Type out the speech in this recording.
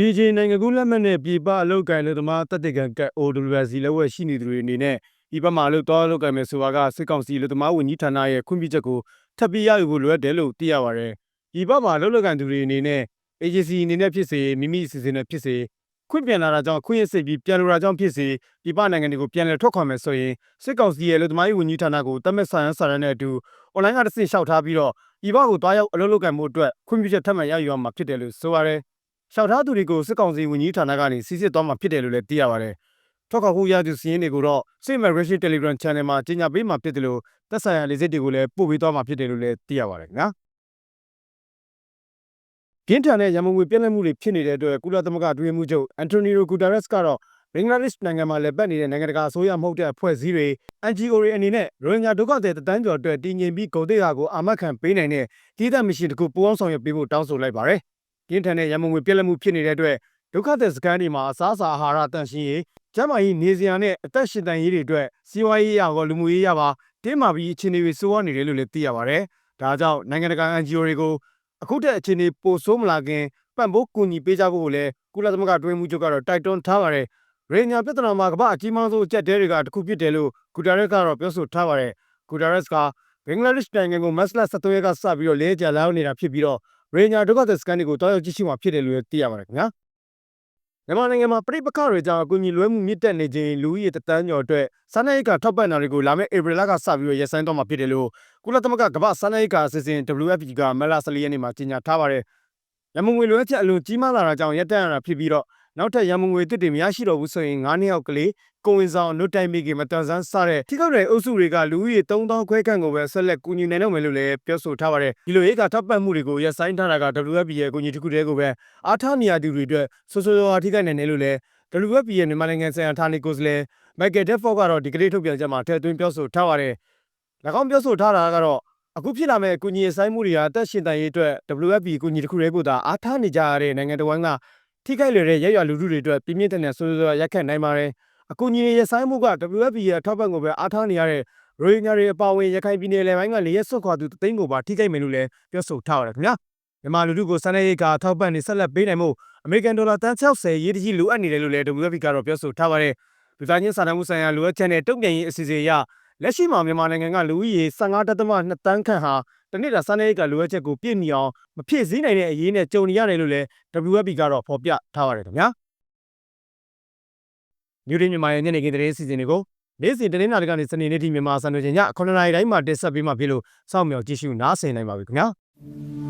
PJ နိုင်ငံကူးလက်မှတ်နဲ့ပြည်ပအလုပ်ကိုင်လို့သမားတက်တဲ့ကံကတ် OWC လက်ဝဲရှိနေသူတွေအနေနဲ့ဒီဘက်မှာအလုပ်သွားအလုပ်ကိုင်မယ်ဆိုတာကစစ်ကောင်စီလူသမားဝန်ကြီးဌာနရဲ့ခွင့်ပြုချက်ကိုထပ်ပြီးရယူဖို့လိုအပ်တယ်လို့သိရပါတယ်။ဒီဘက်မှာအလုပ်လုပ်ကိုင်သူတွေအနေနဲ့ agency အနေနဲ့ဖြစ်စေမိမိအစီအစဉ်နဲ့ဖြစ်စေခွင့်ပြန်လာတာကြောင့်ခွင့်ရစိတ်ပြီးပြန်လိုတာကြောင့်ဖြစ်စေဒီပနိုင်ငံတွေကိုပြန်လည်ထွက်ခွာမယ်ဆိုရင်စစ်ကောင်စီရဲ့လူသမားရေးဝန်ကြီးဌာနကိုတတ်မဲ့ဆိုင်ရန်စာရန်နဲ့အတူ online ကတစ်ဆင့်လျှောက်ထားပြီးတော့ဒီဘက်ကိုတွားရောက်အလုပ်လုပ်ကိုင်မှုအတွက်ခွင့်ပြုချက်ထပ်မံရယူရမှာဖြစ်တယ်လို့ဆိုပါတယ်။ လျှောက်ထားသူတွေကိုစစ်ကောင်စီဝန်ကြီးဌာနကနေစစ်စစ်သွားမှာဖြစ်တယ်လို့လည်းသိရပါတယ်။ထွက်ခွာမှုရသူစီးရင်တွေကိုတော့စစ် Migration Telegram Channel မှာကြေညာပေးမှာဖြစ်တယ်လို့သက်ဆိုင်ရာလေစစ်တွေကိုလည်းပို့ပေးသွားမှာဖြစ်တယ်လို့လည်းသိရပါတယ်ခင်ဗျာ။ပြင်းထန်တဲ့ရမုံငွေပြည့်နှက်မှုတွေဖြစ်နေတဲ့အတွက်ကုလသမဂ္ဂအတွင်းရေးမှူးချုပ်အန်တိုနီယိုဂူတာရက်စ်ကတော့ဘင်္ဂလားဒေ့ရှ်နိုင်ငံမှာလက်ပတ်နေတဲ့နိုင်ငံတကာအစိုးရမဟုတ်တဲ့အဖွဲ့အစည်းတွေ NGO တွေအနေနဲ့ရိုဟင်ဂျာဒုက္ခသည်တန်းကျော်အတွက်တည်ငြိမ်ပြီးဂုဏ်သိက္ခာကိုအာမခံပေးနိုင်တဲ့တည်တဲ့မရှင်တစ်ခုပူးပေါင်းဆောင်ရွက်ပေးဖို့တောင်းဆိုလိုက်ပါတယ်။ ပြင်းထန်တဲ့ရမုံငွေပြည့်နှက်မှုဖြစ်နေတဲ့အတွက်ဒုက္ခသည်စခန်းတွေမှာအစားအစာအာဟာရတန်ရှင်းရေးကျန်းမာရေးနေစရာနဲ့အသက်ရှင်တန်ရေးတွေအတွက်စီးပွားရေးရရောလူမှုရေးရပါတင်းမာပြီးအခြေအနေတွေစိုးရနေတယ်လို့လည်းသိရပါတယ်။ဒါကြောင့်နိုင်ငံတကာ NGO တွေကိုအခုတည်းအခြေအနေပိုဆိုးမလာခင်ပံ့ပိုးကူညီပေးကြဖို့လည်းကုလသမဂ္ဂတွင်းမှုချုပ်ကတော့တိုက်တွန်းထားပါတယ်။ရေညာပြဿနာမှာကမ္ဘာအကြီးမားဆုံးအကျက်တဲတွေကတစ်ခုဖြစ်တယ်လို့ဂူတာရက်ကတော့ပြောဆိုထားပါတယ်။ဂူတာရက်ကဘင်္ဂလားဒေ့ရှ်နိုင်ငံကိုမတ်လ17ရက်ကစပြီးတော့လဲကြလာနေတာဖြစ်ပြီးတော့ ရေညာဒုက္ခသည်စခန်းတွေကိုတောက်ရောက်ကြည့်ရှုမှာဖြစ်တယ်လို့သိရပါတယ်ခင်ဗျာ။မြန်မာနိုင်ငံမှာပြိပခတွေကြောင့်အကူအညီလွှဲမှုမြင့်တက်နေခြင်းလူဦးရေတန်းကျော်အတွက်စားနပ်ရိက္ခာထောက်ပံ့တာတွေကိုလာမယ့်ဧပြီလကစပြီးတော့ရပ်ဆိုင်းတော့မှာဖြစ်တယ်လို့ကုလသမဂ္ဂကမ္ဘာစားနပ်ရိက္ခာအစီအစဉ် WFP ကမလ14ရက်နေ့မှာကြေညာထားပါတယ်။ရမုံငွေလွှဲချက်အလွန်ကြီးမားလာတာကြောင့်ရပ်တန့်ရတာဖြစ်ပြီးတော့ နောက်ထပ်ရမုံငွေတစ်တွေမရရှိတော့ဘူးဆိုရင်9နှစ်အောက်ကလေးကိုဝင်ဆောင်နှုတ်တိုင်မိခင်မတန်ဆန်းစတဲ့ထိခောက်တဲ့အုပ်စုတွေကလူဦးရေ3000ခွဲခန့်ကိုပဲဆက်လက်ကူညီနိုင်တော့မယ်လို့လည်းပြောဆိုထားပါတယ်ဒီလိုရိက္ခာထောက်ပံ့မှုတွေကိုရပ်ဆိုင်းထားတာက WFP ရဲ့ကူညီတစ်ခုတည်းကိုပဲအားထားနေရသူတွေအတွက်ဆိုးဆိုးရွားရွားထိခိုက်နိုင်တယ်လို့လည်း WFP ရဲ့မြန်မာနိုင်ငံဆိုင်ရာဌာနေကိုယ်စားလှယ်မိုက်ကယ်ဒက်ဖော့ကတော့ဒီကလေးထုတ်ပြန်ချက်မှာထည့်သွင်းပြောဆိုထားပါတယ်၎င်းပြောဆိုထားတာကတော့အခုဖြစ်လာမဲ့အကူအညီအဆိုင်မှုတွေဟာအသက်ရှင်တန်ရေးအတွက် WFP အကူအညီတစ်ခုတည်းကိုသာအားထားနေကြရတဲ့နိုင်ငံတော်ဝန်က ထိခိုက်လွယ်တဲ့ရရလူထုတွေအတွက်ပြင်းပြင်းထန်ထန်ဆွေးနွေးရက်ခတ်နိုင်ပါတယ်။အကူအညီရဆိုင်မှုက WFP ရဲ့ထောက်ပံ့ကိုပဲအားထားနေရတဲ့ရိုဟင်ဂျာတွေအပါအဝင်ရခိုင်ပြည်နယ်လယ်ပိုင်းကလေရက်ဆွတ်ခွာသူတသိန်းကိုပါထိခိုက်မယ်လို့လည်းပြောဆိုထားပါတယ်ခင်ဗျာ။မြန်မာလူထုကိုစနေရိတ်ကထောက်ပံ့နေဆက်လက်ပေးနိုင်မှုအမေရိကန်ဒေါ်လာတန်း60ရေးတကြီးလိုအပ်နေတယ်လို့လည်း WFP ကတော့ပြောဆိုထားပါတယ်။လူသားချင်းစာနာမှုဆိုင်ရာလိုအပ်ချက်နဲ့တုံ့ပြန်ရေးအစီအစဉ်အရလက်ရှိမှာမြန်မာနိုင်ငံကလူဦးရေ15.2တန်းခန့်ဟာ တနစ်တာစာနယ်ကလိုအပ်ချက်ကိုပြည့်မီအောင်မဖြည့်ဆည်းနိုင်တဲ့အရေးနဲ့ကြုံနေရတယ်လို့လည်း WFP ကတော့ဖော်ပြထားပါတယ်ခင်ဗျာ။မြို့ရင်းမြန်မာရဲ့ညနေခင်းသတင်းအစီအစဉ်တွေကိုနေ့စဉ်တင်းနာတကနေစနေနေ့ထိမြန်မာစံတော်ချိန်ည9:00နာရီတိုင်းမှာတင်ဆက်ပေးမှာဖြစ်လို့စောင့်မျှော်ကြည့်ရှုနားဆင်နိုင်ပါပြီခင်ဗျာ။